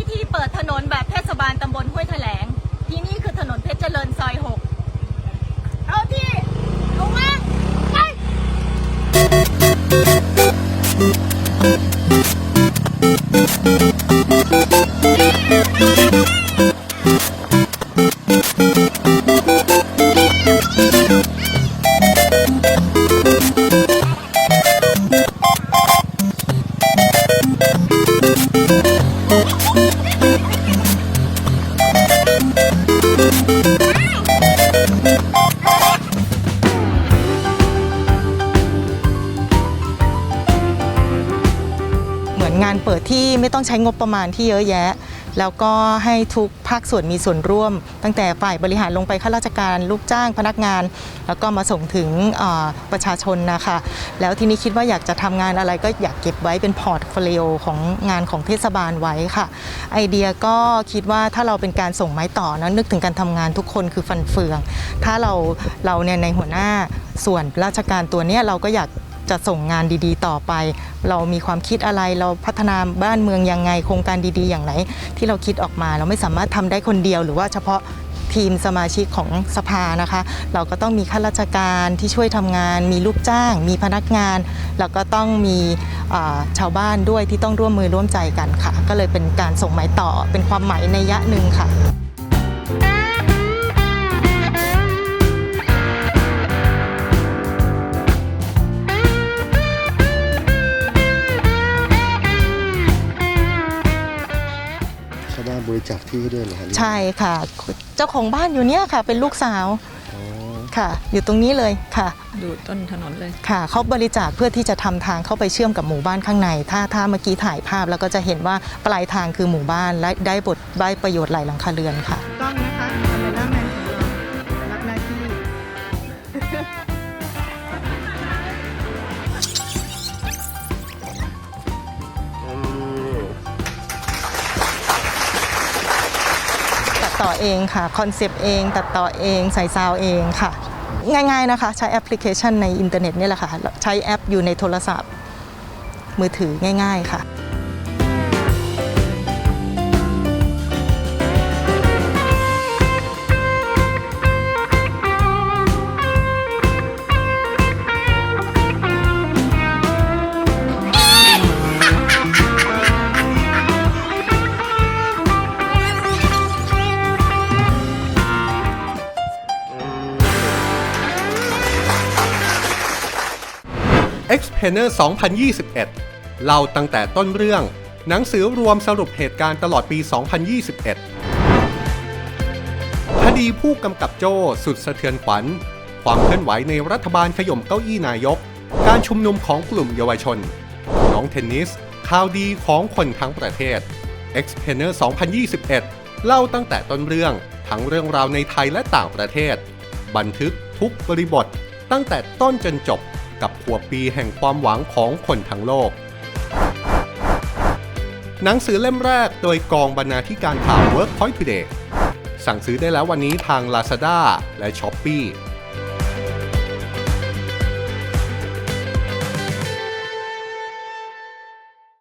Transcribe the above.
พิธีเปิดถนนแบบเทศบาลตำบลห้วยแถลง ที่นี่คือถนนเพชรเจริญซอย6เอาที่ลงมาไป งานเปิดที่ไม่ต้องใช้งบประมาณที่เยอะแยะ แล้วก็ให้ทุกภาคส่วนมีส่วนร่วม ตั้งแต่ฝ่ายบริหารลงไปข้าราชการลูกจ้างพนักงาน แล้วก็มาส่งถึงประชาชนนะคะ แล้วทีนี้คิดว่าอยากจะทำงานอะไรก็อยากเก็บไว้เป็นพอร์ตโฟลิโอของงานของเทศบาลไว้ค่ะ ไอเดียก็คิดว่าถ้าเราเป็นการส่งไม้ต่อนะนึกถึงการทำงานทุกคนคือฟันเฟือง ถ้าเราเราเนี่ยในหัวหน้าส่วนราชการตัวเนี้ยเราก็อยาก จะส่งงานดีๆ ต่อไป เรามีความคิดอะไรเราพัฒนาบ้านเมืองยังไงโครงการดีๆ อย่างไหน ที่เราคิดออกมา เราไม่สามารถทำได้คนเดียว หรือว่าเฉพาะทีมสมาชิกของสภานะคะ เราก็ต้องมีข้าราชการที่ช่วยทำงาน มีลูกจ้าง มีพนักงาน แล้วก็ต้องมีอ่าชาวบ้านด้วยที่ต้องร่วมมือร่วมใจกันค่ะ ก็เลยเป็นการส่งไม้ต่อเป็นความหมายในยะหนึ่งค่ะ บ้านบริจาคที่ด้วยเหรอฮะใช่ค่ะ เจ้าของบ้านอยู่เนี่ยค่ะ เป็นลูกสาวอ๋อค่ะ อยู่ตรงนี้เลยค่ะดูต้นถนนเลย ค่ะเขาบริจาคเพื่อที่จะทำทางเข้าไปเชื่อมกับหมู่บ้านข้างใน ถ้าถ้าเมื่อกี้ถ่ายภาพแล้วก็จะเห็นว่าปลายทางคือหมู่บ้านและได้บทได้ประโยชน์หลายหลังคาเรือนค่ะ ต่อเองค่ะคอนเซปต์เอง ตัดต่อเองใส่ซาวเองค่ะ ง่ายๆนะคะ ใช้แอปพลิเคชันในอินเทอร์เน็ตนี่แหละค่ะ ใช้แอปอยู่ในโทรศัพท์ มือถือง่าย ๆค่ะ Explainer 2021 เล่าตั้งแต่ต้นเรื่อง หนังสือรวมสรุปเหตุการณ์ตลอดปี 2021 คดีผู้กำกับโจ้สุดสะเทือนขวัญ ความเคลื่อนไหวในรัฐบาลขย่มเก้าอี้นายก การชุมนุมของกลุ่มเยาวชน น้องเทนนิส ข่าวดีของคนทั้งประเทศ Explainer 2021 เล่าตั้งแต่ต้นเรื่องทั้งเรื่องราวในไทยและต่างประเทศ บันทึกทุกบริบทตั้งแต่ต้นจนจบ กับขัวบปีแห่งความหวังของคนทั้งโลก หนังสือเล่มแรกโดยกองบรรณาธิการข่าว Workpoint Today สั่งซื้อได้แล้ววันนี้ทาง Lazada และ Shopee